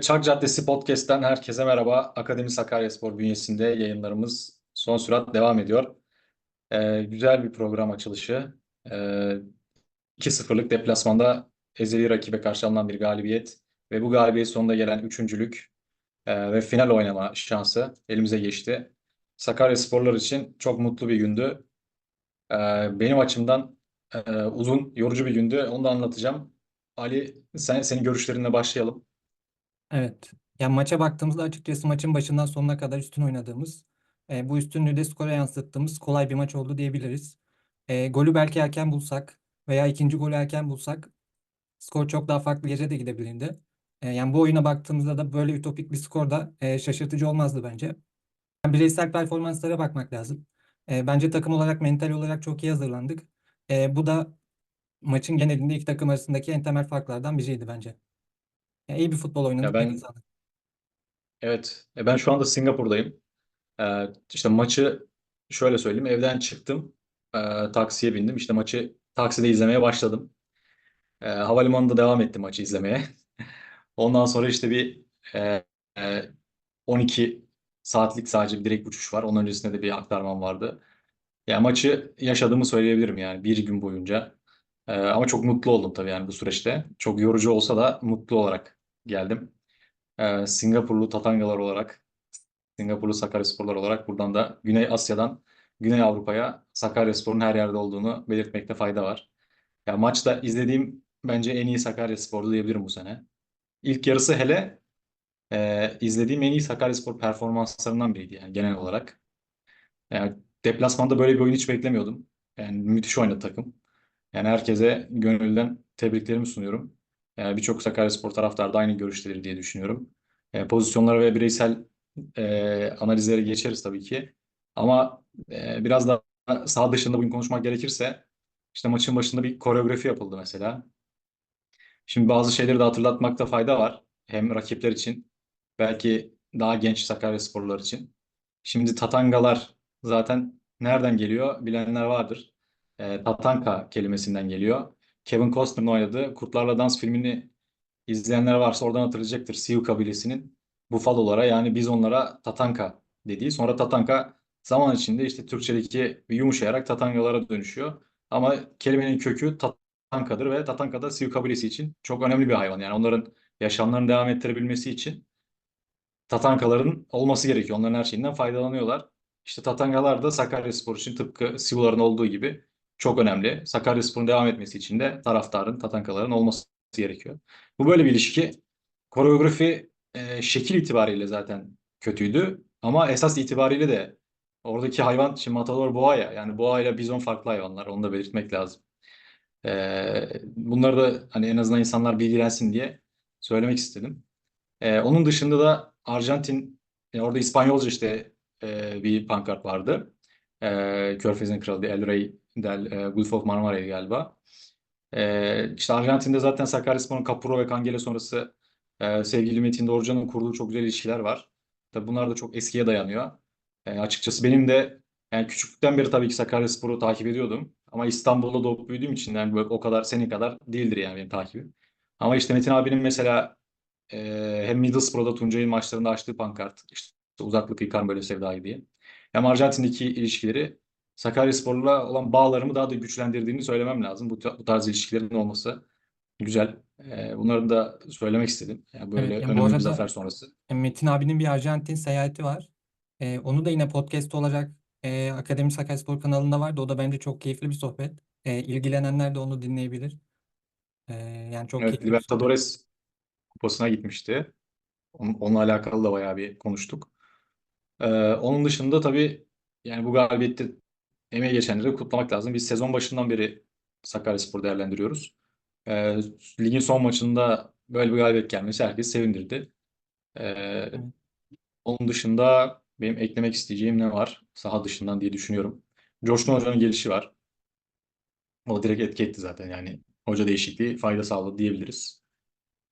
Çark Caddesi Podcast'ten herkese merhaba. Akademi Sakaryaspor bünyesinde yayınlarımız son sürat devam ediyor. Ee, güzel bir program açılışı. Ee, 2-0'lık deplasmanda ezeli rakibe karşı alınan bir galibiyet ve bu galibiyet sonunda gelen üçüncülük e, ve final oynama şansı elimize geçti. Sakaryasporlar için çok mutlu bir gündü. Ee, benim açımdan e, uzun, yorucu bir gündü. Onu da anlatacağım. Ali, sen, senin görüşlerinle başlayalım. Evet. Yani maça baktığımızda açıkçası maçın başından sonuna kadar üstün oynadığımız, e, bu üstünlüğü de skora yansıttığımız kolay bir maç oldu diyebiliriz. E, golü belki erken bulsak veya ikinci golü erken bulsak skor çok daha farklı yere de gidebilirdi. E, yani bu oyuna baktığımızda da böyle ütopik bir skor da e, şaşırtıcı olmazdı bence. Yani bireysel performanslara bakmak lazım. E, bence takım olarak, mental olarak çok iyi hazırlandık. E, bu da maçın genelinde iki takım arasındaki en temel farklardan biriydi bence. Yani iyi bir futbol Ya oynadık ben. Evet, e, ben şu anda Singapur'dayım. Ee, işte maçı şöyle söyleyeyim, evden çıktım, ee, taksiye bindim. İşte maçı takside izlemeye başladım. Ee, havalimanında devam ettim maçı izlemeye. Ondan sonra işte bir e, e, 12 saatlik sadece bir direkt uçuş var. Onun öncesinde de bir aktarmam vardı. Yani maçı yaşadığımı söyleyebilirim yani bir gün boyunca. Ee, ama çok mutlu oldum tabii yani bu süreçte. Çok yorucu olsa da mutlu olarak geldim. Ee, Singapurlu Tatangalar olarak, Singapurlu Sakaryasporlar olarak buradan da Güney Asya'dan Güney Avrupa'ya Sakaryaspor'un her yerde olduğunu belirtmekte fayda var. Ya maçta izlediğim bence en iyi Sakaryaspor'du diyebilirim bu sene. İlk yarısı hele e, izlediğim en iyi Sakaryaspor performanslarından biriydi yani genel olarak. Yani deplasmanda böyle bir oyun hiç beklemiyordum. Yani müthiş oynadı takım. Yani herkese gönülden tebriklerimi sunuyorum. Yani birçok Sakaryaspor taraftarı da aynı görüştedir diye düşünüyorum. E, pozisyonlara ve bireysel e, analizlere geçeriz tabii ki. Ama e, biraz da saha dışında bugün konuşmak gerekirse işte maçın başında bir koreografi yapıldı mesela. Şimdi bazı şeyleri de hatırlatmakta fayda var. Hem rakipler için belki daha genç Sakaryasporlar için. Şimdi Tatangalar zaten nereden geliyor bilenler vardır. E, Tatanka kelimesinden geliyor. Kevin Costner'ın oynadığı Kurtlarla Dans filmini izleyenler varsa oradan hatırlayacaktır. Sioux kabilesinin Buffalo'lara yani bizonlara Tatanka dediği. Sonra Tatanka zaman içinde işte Türkçedeki yumuşayarak Tatangalara dönüşüyor. Ama kelimenin kökü Tatankadır ve Tatanka da Sioux kabilesi için çok önemli bir hayvan. Yani onların yaşamlarını devam ettirebilmesi için Tatankaların olması gerekiyor. Onların her şeyinden faydalanıyorlar. İşte Tatangalar da Sakaryaspor için tıpkı Sivuların olduğu gibi çok önemli. Sakaryaspor'un devam etmesi için de taraftarın, Tatankaların olması gerekiyor. Bu böyle bir ilişki. Koreografi e, şekil itibariyle zaten kötüydü. Ama esas itibariyle de oradaki hayvan, şimdi Matador boğa ya. Yani boğa ile bizon farklı hayvanlar. Onu da belirtmek lazım. E, bunları da hani en azından insanlar bilgilensin diye söylemek istedim. E, onun dışında da Arjantin, e, orada İspanyolca işte e, bir pankart vardı. E, Körfez'in kralı El Rey del e, Gulf of Marmara'ydı galiba. E, işte Arjantin'de zaten Sakaryaspor'un Capurro ve Kangele sonrası e, sevgili Metin Doğrucan'ın kurduğu çok güzel ilişkiler var. Tabii bunlar da çok eskiye dayanıyor. E, açıkçası benim de yani küçüklükten beri tabii ki Sakaryaspor'u takip ediyordum. Ama İstanbul'da doğup büyüdüğüm için yani böyle o kadar senin kadar değildir yani benim takibim. Ama işte Metin abinin mesela e, hem Middlesbrough'da Tuncay'ın maçlarında açtığı pankart işte uzaklık yıkar böyle sevdayı diye. Hem Arjantin'deki ilişkileri Sakaryaspor'la olan bağlarımı daha da güçlendirdiğini söylemem lazım. Bu, bu tarz ilişkilerin olması güzel. E, bunları da söylemek istedim. Yani böyle Evet, yani önemli bir zafer sonrası. e, Metin abinin bir Arjantin seyahati var. E, onu da yine podcast olarak e, Akademi Sakaryaspor kanalında vardı. O da bence çok keyifli bir sohbet. E, ilgilenenler de onu dinleyebilir. E, yani çok Evet, keyifli. Libertadores kupasına gitmişti. Onun, onunla alakalı da bayağı bir konuştuk. Ee, onun dışında tabii yani bu galibiyette emeği geçenleri kutlamak lazım. Biz sezon başından beri Sakaryaspor değerlendiriyoruz. Ee, ligin son maçında böyle bir galibiyet gelmesi herkes sevindirdi. Ee, onun dışında benim eklemek isteyeceğim ne var saha dışından diye düşünüyorum. Coşkun Hoca'nın gelişi var. O direkt etki etti zaten yani. Hoca değişikliği fayda sağladı diyebiliriz.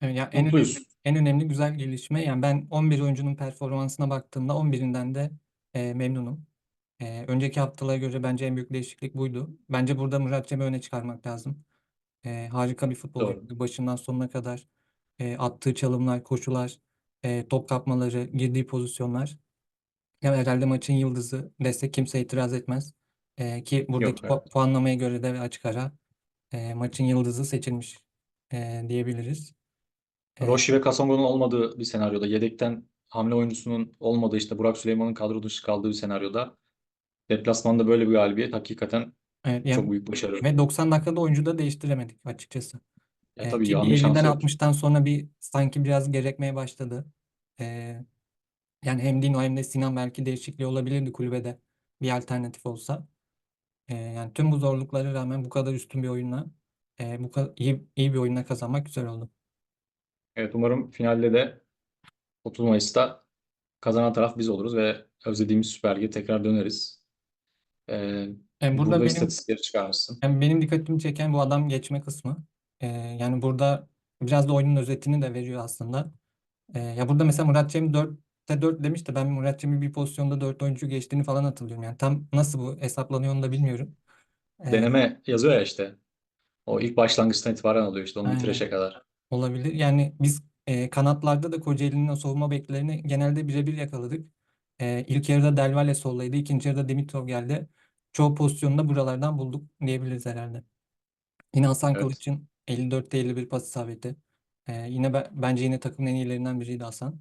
Evet, ya en önemli. En önemli güzel gelişme yani ben 11 oyuncunun performansına baktığımda 11'inden de e, memnunum. E, önceki haftalara göre bence en büyük değişiklik buydu. Bence burada Murat Cem'i öne çıkarmak lazım. E, harika bir futbol Doğru. oynadı başından sonuna kadar. e, attığı çalımlar, koşular, e, top kapmaları, girdiği pozisyonlar. Ya herhalde maçın yıldızı desek kimse itiraz etmez. E, ki buradaki Yok, evet. puanlamaya göre de açık ara e, maçın yıldızı seçilmiş e, diyebiliriz. Roşi ve Kasongo'nun olmadığı bir senaryoda, yedekten hamle oyuncusunun olmadığı işte Burak Süleyman'ın kadro dışı kaldığı bir senaryoda deplasmanda böyle bir galibiyet hakikaten evet, çok yani, büyük başarı. ve 90 dakikada oyuncu da değiştiremedik açıkçası. Ya E, tabii ki hamle 50'den şansı yok. 60'tan sonra bir sanki biraz gerekmeye başladı. E, yani hem Dino hem de Sinan belki değişikliği olabilirdi kulübede bir alternatif olsa. E, yani tüm bu zorluklara rağmen bu kadar üstün bir oyunla e, bu kadar iyi, iyi bir oyunla kazanmak güzel oldu. Evet umarım finalde de 30 Mayıs'ta kazanan taraf biz oluruz ve özlediğimiz Süper Lig'e tekrar döneriz. Ee, E, burada burada benim istatistikleri çıkarmışsın. yani benim dikkatimi çeken bu adam geçme kısmı. E, yani burada biraz da oyunun özetini de veriyor aslında. E, ya burada mesela Murat Cem 4'te 4 demiş de ben Murat Cem'i bir pozisyonda 4 oyuncu geçtiğini falan hatırlıyorum. Yani tam nasıl bu hesaplanıyor onu da bilmiyorum. E, Deneme yazıyor ya işte. O ilk başlangıçtan itibaren alıyor işte onu aynen. bitireşe kadar. Olabilir. Yani biz e, kanatlarda da Kocaeli'nin o savunma beklerini genelde birebir yakaladık. E, ilk yarıda Del Valle soldaydı. ikinci yarıda Dimitrov geldi. Çoğu pozisyonu da buralardan bulduk diyebiliriz herhalde. Yine Hasan Evet. Kılıç'ın 54'te 51 pas isabeti. E, yine be- bence yine takımın en iyilerinden biriydi Hasan.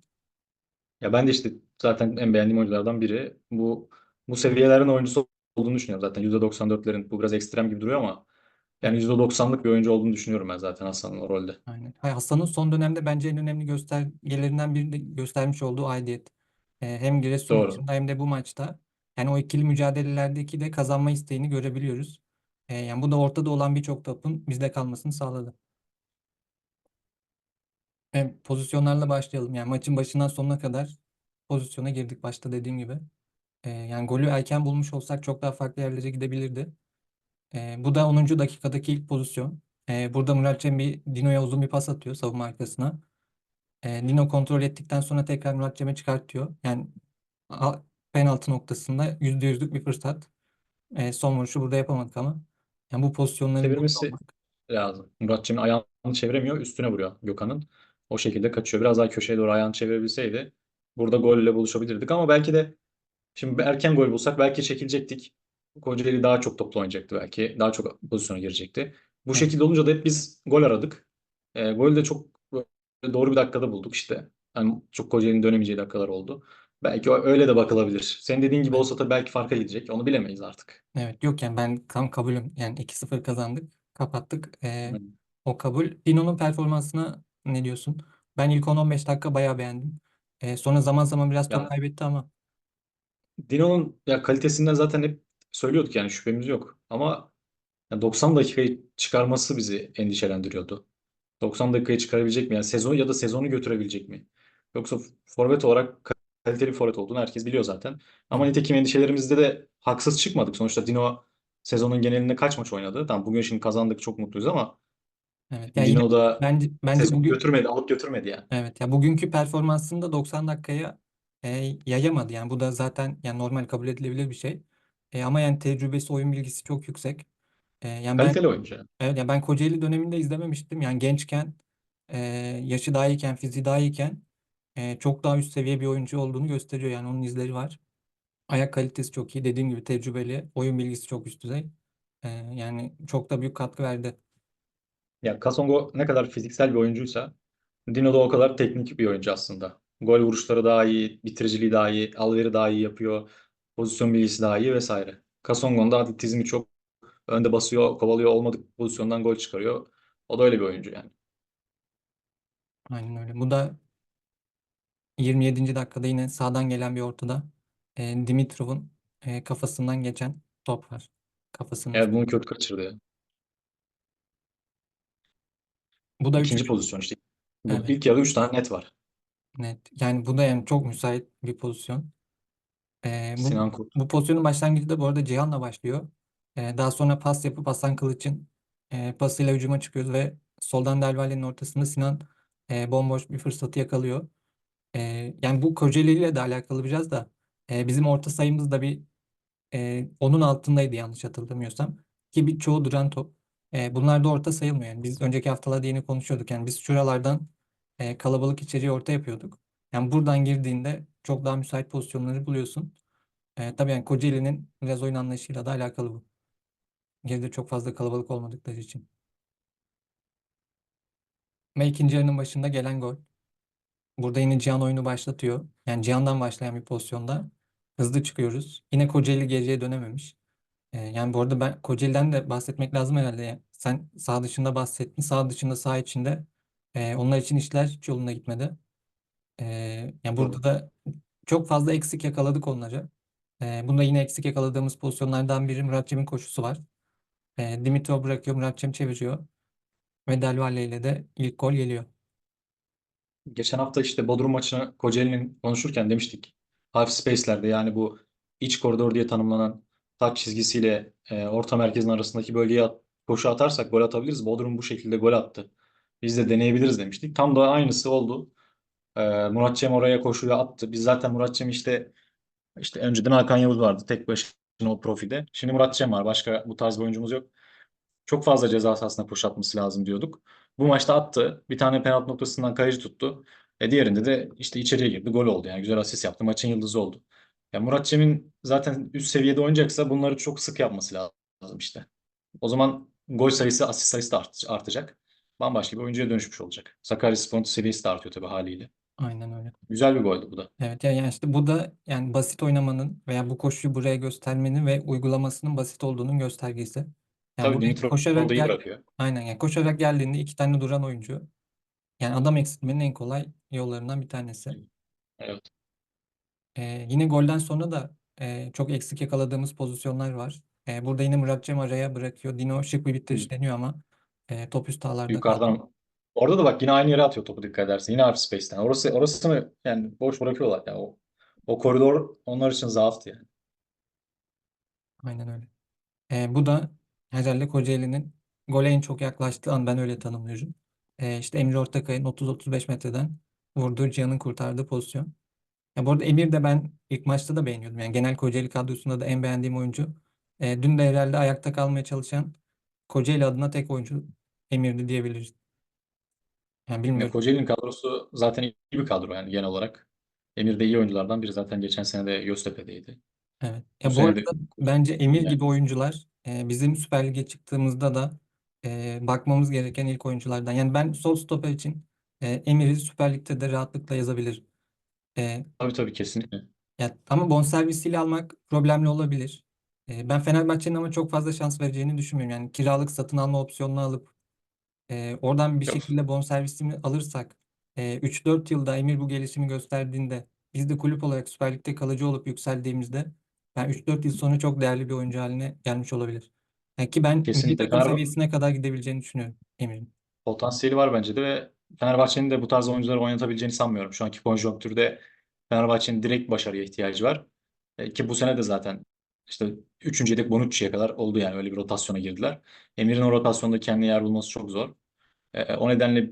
Ya ben de işte zaten en beğendiğim oyunculardan biri. Bu bu seviyelerin oyuncusu olduğunu düşünüyorum zaten. %94'lerin bu biraz ekstrem gibi duruyor ama yani Evet, %90'lık bir oyuncu olduğunu düşünüyorum ben zaten Hasan'ın o rolde. aynen. Hayır, Hasan'ın son dönemde bence en önemli göstergelerinden biri de göstermiş olduğu aidiyet. E, hem Giresun Doğru. maçında hem de bu maçta. Yani o ikili mücadelelerdeki de kazanma isteğini görebiliyoruz. E, yani bu da ortada olan birçok topun bizde kalmasını sağladı. E, pozisyonlarla başlayalım. Yani maçın başından sonuna kadar pozisyona girdik başta dediğim gibi. E, yani golü erken bulmuş olsak çok daha farklı yerlere gidebilirdi. E, bu da 10. dakikadaki ilk pozisyon. E, burada Murat Cem bir Dino'ya uzun bir pas atıyor savunma arkasına. E, Dino kontrol ettikten sonra tekrar Murat Cem'e çıkartıyor. Yani a- penaltı noktasında %100'lük bir fırsat. E, son vuruşu burada yapamadık ama. Yani bu pozisyonların burada Çevirmesi lazım. Murat Cem'in ayağını çeviremiyor, üstüne vuruyor Gökhan'ın. O şekilde kaçıyor. Biraz daha köşeye doğru ayağını çevirebilseydi burada golle buluşabilirdik ama belki de şimdi erken gol bulsak belki çekilecektik. Kocaeli daha çok topla oynayacaktı belki. Daha çok pozisyona girecekti. Bu Evet, şekilde olunca da hep biz gol aradık. E, golü de çok doğru bir dakikada bulduk işte. Yani çok Kocaeli'nin dönemeyeceği dakikalar oldu. Belki öyle de bakılabilir. Senin dediğin gibi evet. olsa da belki farka gidecek. Onu bilemeyiz artık. Evet yok yani ben tam kabulüm. Yani 2-0 kazandık. Kapattık. Ee, Hı. o kabul. Dino'nun performansına ne diyorsun? Ben ilk 10-15 dakika bayağı beğendim. Ee, sonra zaman zaman biraz top kaybetti ama Dino'nun ya kalitesinden zaten hep söylüyorduk yani şüphemiz yok. Ama ya 90 dakikayı çıkarması bizi endişelendiriyordu. 90 dakikayı çıkarabilecek mi? Yani sezonu ya da sezonu götürebilecek mi? Yoksa forvet olarak kaliteli forvet olduğunu herkes biliyor zaten. Ama nitekim endişelerimizde de haksız çıkmadık. Sonuçta Dino sezonun genelinde kaç maç oynadı? Tamam bugün şimdi kazandık çok mutluyuz ama evet. Ya yine Dino da bence bence sezonu bugün götürmedi, alıp götürmedi yani. evet ya bugünkü performansını da 90 dakikaya e, yayamadı. Yani bu da zaten yani normal kabul edilebilir bir şey. E, ama yani tecrübesi, oyun bilgisi çok yüksek. E, yani ben Kaliteli oyuncu yani. Evet, ya ben Kocaeli döneminde izlememiştim. Yani gençken, e, yaşı daha iyiyken, fiziği daha iyiyken e, çok daha üst seviye bir oyuncu olduğunu gösteriyor. Yani onun izleri var. Ayak kalitesi çok iyi. Dediğim gibi tecrübeli. Oyun bilgisi çok üst düzey. E, yani çok da büyük katkı verdi. Ya Kasongo ne kadar fiziksel bir oyuncuysa Dino da o kadar teknik bir oyuncu aslında. Gol vuruşları daha iyi, bitiriciliği daha iyi, alveri daha iyi yapıyor, pozisyon bilgisi daha iyi vesaire. Kasongo'nun da atletizmi çok önde basıyor, kovalıyor, olmadık pozisyondan gol çıkarıyor. O da öyle bir oyuncu yani. Aynen öyle. Bu da 27. dakikada yine sağdan gelen bir ortada e, Dimitrov'un e, kafasından geçen top var. Kafasının Evet bunu kötü kaçırdı ya. Bu da İkinci üçüncü. pozisyon işte. Bu Evet. ilk yarıda 3 tane net var. Net. Yani bu da yani çok müsait bir pozisyon. Ee, bu, Sinan Kurt. bu pozisyonun başlangıcı da bu arada Cihan'la başlıyor. Ee, daha sonra pas yapıp Hasan Kılıç'ın e, pasıyla hücuma çıkıyoruz ve soldan Del Valle'nin ortasında Sinan e, bomboş bir fırsatı yakalıyor. E, yani bu Kocaeli ile de alakalı biraz da e, bizim orta sayımız da bir e, onun altındaydı yanlış hatırlamıyorsam. Ki bir çoğu duran top. E, bunlar da orta sayılmıyor. Yani biz önceki haftalarda yine konuşuyorduk. Yani biz şuralardan e, kalabalık içeriği orta yapıyorduk. Yani buradan girdiğinde çok daha müsait pozisyonları buluyorsun. E, tabii yani Kocaeli'nin biraz oyun anlayışıyla da alakalı bu. Geride çok fazla kalabalık olmadıkları için. Ve ikinci yarının başında gelen gol. Burada yine Cihan oyunu başlatıyor. Yani Cihan'dan başlayan bir pozisyonda hızlı çıkıyoruz. Yine Kocaeli geriye dönememiş. Ee, yani bu arada ben Kocaeli'den de bahsetmek lazım herhalde. Sen sağ dışında bahsettin. Sağ dışında sağ içinde e, onlar için işler hiç yoluna gitmedi. Ee, yani burada da çok fazla eksik yakaladık onları. Ee, bunda yine eksik yakaladığımız pozisyonlardan biri Murat Cem'in koşusu var. Ee, Dimitrov bırakıyor, Murat Cem çeviriyor. Ve Del Valle ile de ilk gol geliyor. Geçen hafta işte Bodrum maçını Kocaeli'nin konuşurken demiştik. Half space'lerde yani bu iç koridor diye tanımlanan taç çizgisiyle e, orta merkezin arasındaki bölgeye at- koşu atarsak gol atabiliriz. Bodrum bu şekilde gol attı. Biz de deneyebiliriz demiştik. Tam da aynısı oldu. E, Murat Cem oraya koşuyu attı. Biz zaten Murat Cem işte işte önceden Hakan Yavuz vardı tek başına o profilde. Şimdi Murat Cem var. Başka bu tarz bir oyuncumuz yok. Çok fazla ceza sahasına koşu atması lazım diyorduk. Bu maçta attı. Bir tane penaltı noktasından kaleci tuttu. E diğerinde de işte içeriye girdi. Gol oldu yani. Güzel asist yaptı. Maçın yıldızı oldu. Ya Murat Cem'in zaten üst seviyede oynayacaksa bunları çok sık yapması lazım işte. O zaman gol sayısı, asist sayısı da art- artacak. Bambaşka bir oyuncuya dönüşmüş olacak. Sakaryaspor'un seviyesi de artıyor tabii haliyle. Aynen öyle. Güzel bir goldü bu da. Evet ya yani işte bu da yani basit oynamanın veya bu koşuyu buraya göstermenin ve uygulamasının basit olduğunun göstergesi. Yani Tabii buraya Dimitrov koşarak da iyi gel bırakıyor. aynen yani koşarak geldiğinde iki tane duran oyuncu yani adam eksiltmenin en kolay yollarından bir tanesi. Evet. Ee, yine golden sonra da e, çok eksik yakaladığımız pozisyonlar var. Ee, burada yine Murat Cem araya bırakıyor. Dino şık bir bitiriş deniyor ama e, top üst ağlarda kaldı. Yukarıdan. Orada da bak yine aynı yere atıyor topu dikkat edersen. Yine half space'ten. Orası orasını yani boş bırakıyorlar ya. O, o koridor onlar için zaaftı yani. Aynen öyle. Ee, bu da herhalde Kocaeli'nin gole en çok yaklaştığı an ben öyle tanımlıyorum. Ee, işte Emre Ortakay'ın 30-35 metreden vurduğu Cihan'ın kurtardığı pozisyon. Ya bu arada Emir de ben ilk maçta da beğeniyordum. Yani genel Kocaeli kadrosunda da en beğendiğim oyuncu. Ee, dün de herhalde ayakta kalmaya çalışan Kocaeli adına tek oyuncu Emir'di diyebiliriz. Yani Ya bilmiyorum. Kocaeli'nin kadrosu zaten iyi bir kadro yani genel olarak. Emir de iyi oyunculardan biri. Zaten geçen sene de Göztepe'deydi. Evet. Bu Ya bu sene de arada bence Emir yani gibi oyuncular e, bizim Süper Lig'e çıktığımızda da e, bakmamız gereken ilk oyunculardan. Yani ben sol stoper için e, Emir'i Süper Lig'de de rahatlıkla yazabilirim. E, tabii tabii kesinlikle. ya, ama bonservisiyle almak problemli olabilir. E, ben Fenerbahçe'nin ama çok fazla şans vereceğini düşünmüyorum. Yani kiralık satın alma opsiyonunu alıp e, oradan bir Yok. şekilde bonservisini alırsak e, 3-4 yılda Emir bu gelişimi gösterdiğinde biz de kulüp olarak Süper Lig'de kalıcı olup yükseldiğimizde ben 3-4 yıl sonra çok değerli bir oyuncu haline gelmiş olabilir. Yani ki ben milli Kesinlikle. takım Fener, seviyesine kadar gidebileceğini düşünüyorum Emir'in. potansiyeli var bence de ve Fenerbahçe'nin de bu tarz oyuncuları oynatabileceğini sanmıyorum. Şu anki konjonktürde Fenerbahçe'nin direkt başarıya ihtiyacı var. E, ki bu sene de zaten işte 3. yedek Bonucci'ye kadar oldu yani öyle bir rotasyona girdiler. Emir'in o rotasyonda kendine yer bulması çok zor. E, o nedenle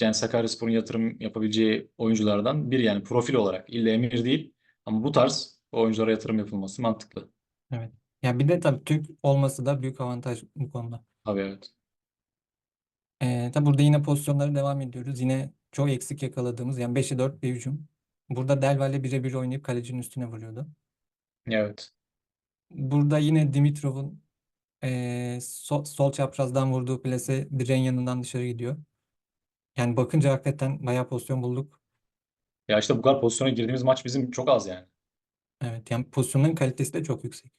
yani Sakaryaspor'un yatırım yapabileceği oyunculardan biri yani profil olarak illa Emir değil ama bu tarz oyunculara yatırım yapılması mantıklı. Evet. Ya bir de tabii Türk olması da büyük avantaj bu konuda. Tabii evet. Ee, tabii burada yine pozisyonlara devam ediyoruz. Yine çok eksik yakaladığımız yani 5'e 4 bir hücum. Burada Del Valle birebir oynayıp kalecinin üstüne vuruyordu. Evet. Burada yine Dimitrov'un eee, sol, sol çaprazdan vurduğu plase direğin yanından dışarı gidiyor. Yani bakınca hakikaten bayağı pozisyon bulduk. Ya işte bu kadar pozisyona girdiğimiz maç bizim çok az yani. Evet yani pozisyonların kalitesi de çok yüksek.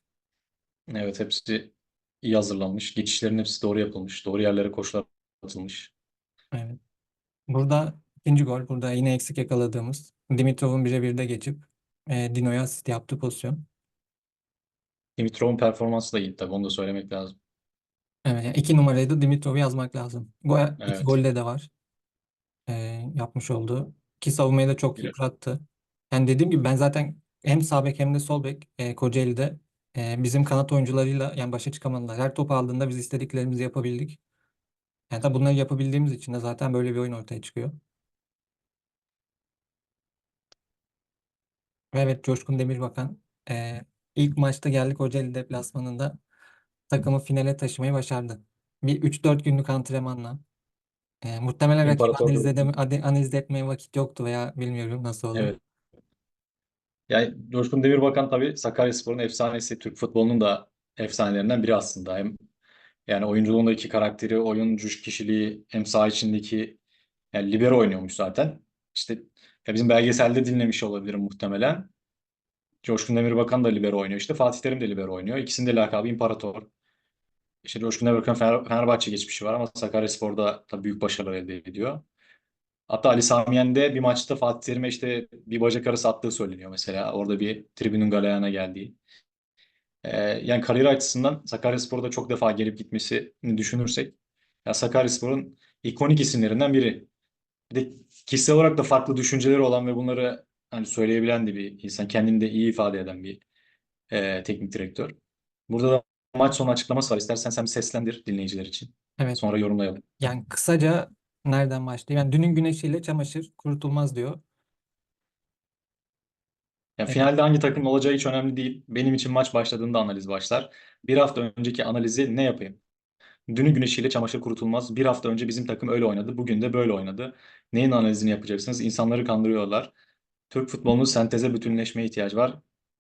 Evet hepsi iyi hazırlanmış. Geçişlerin hepsi doğru yapılmış. Doğru yerlere koşular atılmış. Evet. Burada ikinci gol. Burada yine eksik yakaladığımız Dimitrov'un birebir de geçip eee Dino'ya asist yaptığı pozisyon. Dimitrov'un performansı da iyi tabii onu da söylemek lazım. Evet yani iki numarayı da Dimitrov'u yazmak lazım. Gol, iki Evet. golde de var. Eee, yapmış olduğu. Ki savunmayı da çok Bir- yıprattı. Yani dediğim gibi ben zaten hem sağ bek hem de sol bek e, Kocaeli'de e, bizim kanat oyuncularıyla yani başa çıkamadılar. Her top aldığında biz istediklerimizi yapabildik. Yani tabii bunları yapabildiğimiz için de zaten böyle bir oyun ortaya çıkıyor. Ve evet Coşkun Demirbakan e, ilk maçta geldi Kocaeli deplasmanında takımı finale taşımayı başardı. Bir 3-4 günlük antrenmanla E, muhtemelen rakibi İmparator analiz, edeme, Coşkun. ade- analiz etmeye vakit yoktu veya bilmiyorum nasıl oldu. Evet. Yani Coşkun Demirbakan tabii Sakaryaspor'un efsanesi, Türk futbolunun da efsanelerinden biri aslında. Hem yani oyunculuğunda iki karakteri, oyuncu kişiliği, hem saha içindeki yani libero oynuyormuş zaten. İşte ya bizim belgeselde dinlemiş olabilirim muhtemelen. Coşkun Demirbakan da libero oynuyor işte. Fatih Terim de libero oynuyor. İkisinin de lakabı İmparator. İşte Coşkun Demirbakan Fener, Fenerbahçe geçmişi var ama Sakaryaspor'da da büyük başarılar elde ediyor. Hatta Ali Sami Yen'de bir maçta Fatih Terim'e işte bir bacak arası attığı söyleniyor mesela. Orada bir tribünün galeyana geldiği. Ee, yani kariyer açısından Sakaryaspor'da çok defa gelip gitmesini düşünürsek ya Sakaryaspor'un ikonik isimlerinden biri. Bir de kişisel olarak da farklı düşünceleri olan ve bunları hani söyleyebilen de bir insan. Kendini de iyi ifade eden bir e, teknik direktör. Burada da maç sonu açıklaması var. İstersen sen bir seslendir dinleyiciler için. Evet. Sonra yorumlayalım. Yani kısaca nereden başlayayım? Yani dünün güneşiyle çamaşır kurutulmaz diyor. Yani Evet. finalde hangi takım olacağı hiç önemli değil. Benim için maç başladığında analiz başlar. Bir hafta önceki analizi ne yapayım? Dünün güneşiyle çamaşır kurutulmaz. Bir hafta önce bizim takım öyle oynadı. Bugün de böyle oynadı. Neyin analizini yapacaksınız? İnsanları kandırıyorlar. Türk futbolunun senteze bütünleşmeye ihtiyacı var.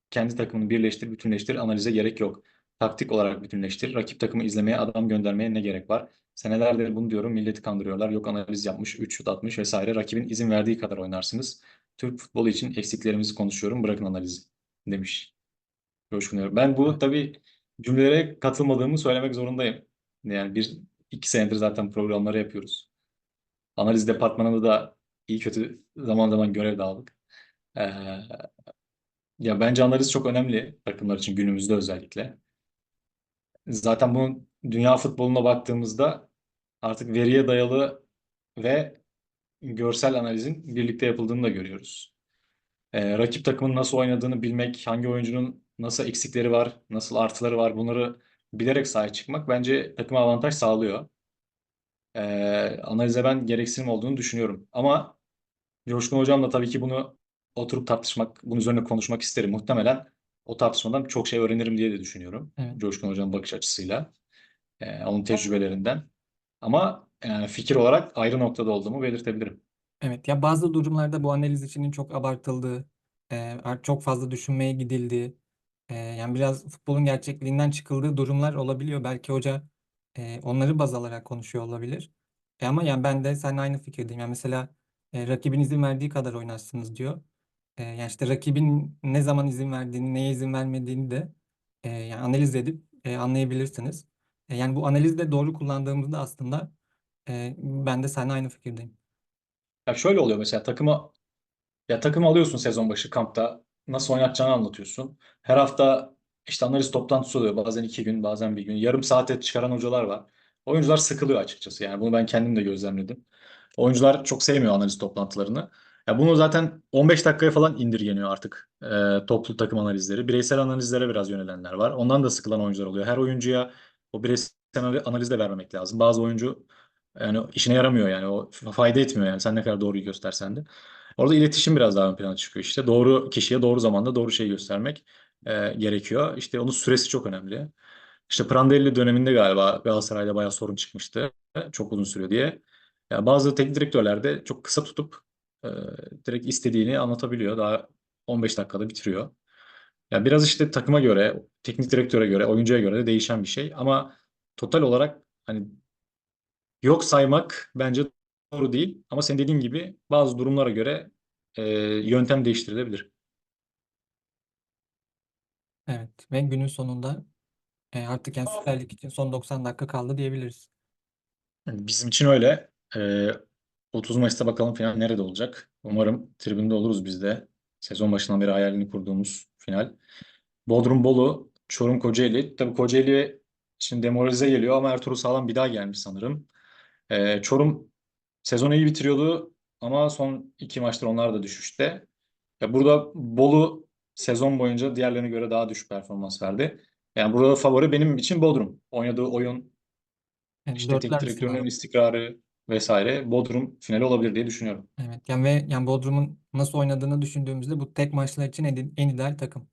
Kendi takımını birleştir, bütünleştir. Analize gerek yok. Taktik olarak bütünleştir. Rakip takımı izlemeye, adam göndermeye ne gerek var? Senelerdir bunu diyorum. Milleti kandırıyorlar. Yok analiz yapmış, 3 şut atmış vesaire. Rakibin izin verdiği kadar oynarsınız. Türk futbolu için eksiklerimizi konuşuyorum. Bırakın analizi demiş. Coşkun. Ben bu tabii cümlelere katılmadığımı söylemek zorundayım. Yani bir iki senedir zaten programları yapıyoruz. Analiz departmanında da iyi kötü zaman zaman görev de aldık. Ee, ya bence analiz çok önemli takımlar için günümüzde özellikle. Zaten bunun dünya futboluna baktığımızda artık veriye dayalı ve görsel analizin birlikte yapıldığını da görüyoruz. Ee, rakip takımın nasıl oynadığını bilmek, hangi oyuncunun nasıl eksikleri var, nasıl artıları var bunları bilerek sahaya çıkmak bence takıma avantaj sağlıyor. Ee, analize ben gereksinim olduğunu düşünüyorum. Ama Coşkun Hocam'la tabii ki bunu oturup tartışmak, bunun üzerine konuşmak isterim. Muhtemelen o tartışmadan çok şey öğrenirim diye de düşünüyorum. Evet. Coşkun Hocam'ın bakış açısıyla, ee, onun tecrübelerinden. Ama yani fikir olarak ayrı noktada olduğumu belirtebilirim. Evet ya bazı durumlarda bu analiz içinin çok abartıldığı, e, çok fazla düşünmeye gidildiği, e, yani biraz futbolun gerçekliğinden çıkıldığı durumlar olabiliyor. Belki hoca e, onları baz alarak konuşuyor olabilir. E, ama yani ben de seninle aynı fikirdeyim. Yani mesela e, rakibin izin verdiği kadar oynarsınız diyor. E, yani işte rakibin ne zaman izin verdiğini, neye izin vermediğini de e, yani analiz edip e, anlayabilirsiniz. E, yani bu analizi doğru kullandığımızda aslında e, ben de seninle aynı fikirdeyim. Ya şöyle oluyor mesela takıma ya takımı alıyorsun sezon başı kampta nasıl oynatacağını anlatıyorsun. Her hafta işte analiz toplantısı oluyor. Bazen iki gün, bazen bir gün. Yarım saate çıkaran hocalar var. Oyuncular sıkılıyor açıkçası. Yani bunu ben kendim de gözlemledim. Oyuncular çok sevmiyor analiz toplantılarını. Ya bunu zaten 15 dakikaya falan indirgeniyor artık e, toplu takım analizleri. Bireysel analizlere biraz yönelenler var. Ondan da sıkılan oyuncular oluyor. Her oyuncuya o bireysel analiz de vermemek lazım. Bazı oyuncu yani işine yaramıyor yani o fayda etmiyor yani sen ne kadar doğruyu göstersen de. Orada iletişim biraz daha ön plana çıkıyor işte. Doğru kişiye doğru zamanda doğru şeyi göstermek e, gerekiyor. İşte onun süresi çok önemli. İşte Prandelli döneminde galiba Galatasaray'da bayağı sorun çıkmıştı. Çok uzun sürüyor diye. Yani bazı teknik direktörler de çok kısa tutup e, direkt istediğini anlatabiliyor. Daha 15 dakikada bitiriyor. Yani biraz işte takıma göre, teknik direktöre göre, oyuncuya göre de değişen bir şey. Ama total olarak hani yok saymak bence doğru değil. Ama senin dediğin gibi bazı durumlara göre e, yöntem değiştirilebilir. Evet ve günün sonunda e, artık yani Süper Lig için son 90 dakika kaldı diyebiliriz. Yani bizim için öyle. E, 30 Mayıs'ta bakalım final nerede olacak. Umarım tribünde oluruz biz de. Sezon başından beri hayalini kurduğumuz final. Bodrum Bolu, Çorum Kocaeli. Tabii Kocaeli şimdi demoralize geliyor ama Ertuğrul Sağlam bir daha gelmiş sanırım. E, Çorum sezonu iyi bitiriyordu ama son iki maçtır onlar da düşüşte. Ya burada Bolu sezon boyunca diğerlerine göre daha düşük performans verdi. Yani burada favori benim için Bodrum. Oynadığı oyun, Yani işte teknik direktörünün istikrarı vesaire Bodrum finali olabilir diye düşünüyorum. Evet yani ve yani Bodrum'un nasıl oynadığını düşündüğümüzde bu tek maçlar için en, en ideal takım.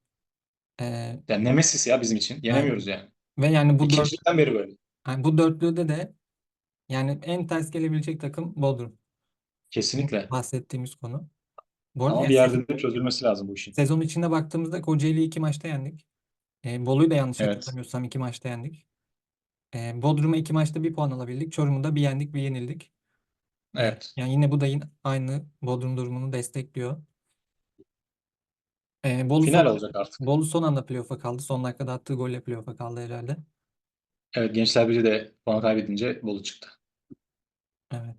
E, Yani Nemesis ya bizim için. Yenemiyoruz yani. ve yani bu dört İkinciden beri böyle. yani bu dörtlüde de Yani en ters gelebilecek takım Bodrum. Kesinlikle. bahsettiğimiz konu. Bu arada Ama yani bir sezon, yerde de çözülmesi lazım bu işin. sezon içinde baktığımızda Kocaeli'yi iki maçta yendik. E, Bolu'yu da yanlış Evet. hatırlamıyorsam iki maçta yendik. E, Bodrum'a iki maçta bir puan alabildik. Çorum'da bir yendik bir yenildik. E, Evet. yani yine bu da yine aynı Bodrum durumunu destekliyor. E, Bolu Final son, olacak artık. Bolu son anda playoff'a kaldı. Son dakikada attığı golle playoff'a kaldı herhalde. Evet Gençler Birliği de puan kaybedince Bolu çıktı. Evet.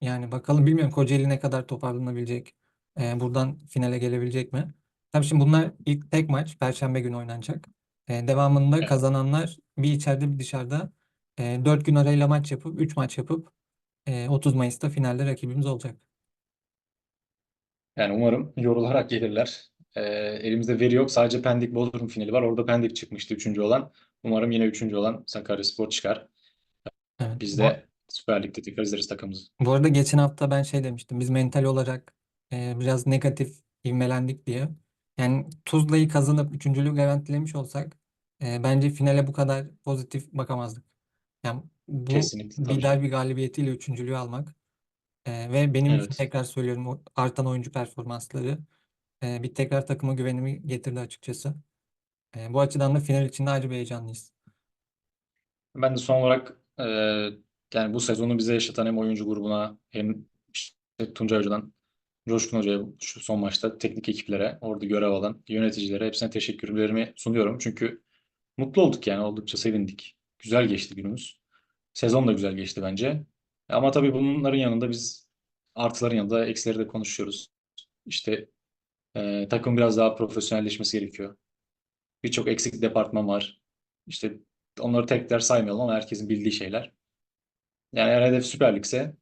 Yani bakalım bilmiyorum Kocaeli ne kadar toparlanabilecek. Ee, buradan finale gelebilecek mi? Tabii şimdi bunlar ilk tek maç Perşembe günü oynanacak. Ee, devamında kazananlar bir içeride bir dışarıda e, 4 gün arayla maç yapıp 3 maç yapıp e, 30 Mayıs'ta finalde rakibimiz olacak. Yani umarım yorularak gelirler. Ee, elimizde veri yok. Sadece Pendik Bodrum finali var. Orada Pendik çıkmıştı üçüncü olan. Umarım yine üçüncü olan Sakaryaspor çıkar. Evet. Biz de Süper Lig'de tekrar izleriz takımımızı. bu arada geçen hafta ben şey demiştim. Biz mental olarak e, biraz negatif ivmelendik diye. Yani Tuzla'yı kazanıp üçüncülüğü garantilemiş olsak e, bence finale bu kadar pozitif bakamazdık. Yani bu Kesinlikle tabii bir canım. derbi galibiyetiyle üçüncülüğü almak e, ve benim için Evet. tekrar söylüyorum o artan oyuncu performansları e, bir tekrar takıma güvenimi getirdi açıkçası. E, bu açıdan da final için de ayrı bir heyecanlıyız. Ben de son olarak e, yani bu sezonu bize yaşatan hem oyuncu grubuna hem işte Tuncay Hoca'dan Coşkun Hoca'ya şu son maçta teknik ekiplere, orada görev alan yöneticilere hepsine teşekkürlerimi sunuyorum. Çünkü mutlu olduk yani oldukça sevindik. Güzel geçti günümüz. Sezon da güzel geçti bence. Ama tabii bunların yanında biz artıların yanında eksileri de konuşuyoruz. İşte e, takım biraz daha profesyonelleşmesi gerekiyor. Birçok eksik departman var. İşte onları tekrar saymayalım ama herkesin bildiği şeyler. Yani eğer hedef Süper Ligse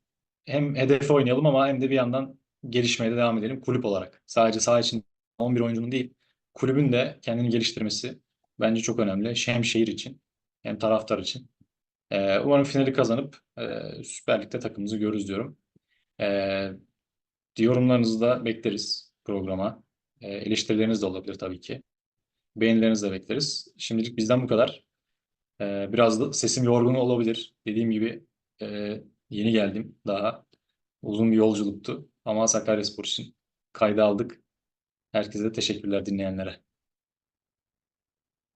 hem hedefe oynayalım ama hem de bir yandan gelişmeye de devam edelim kulüp olarak. Sadece saha için 11 oyuncunun değil, kulübün de kendini geliştirmesi bence çok önemli. Hem şehir için hem taraftar için. Ee, umarım finali kazanıp e, Süper Lig'de takımımızı görürüz diyorum. Ee, yorumlarınızı da bekleriz programa. Ee, eleştirileriniz de olabilir tabii ki. Beğenilerinizi de bekleriz. Şimdilik bizden bu kadar. Ee, biraz da sesim yorgun olabilir. Dediğim gibi e, yeni geldim daha. Uzun bir yolculuktu. Ama Sakaryaspor için kayda aldık. Herkese teşekkürler dinleyenlere.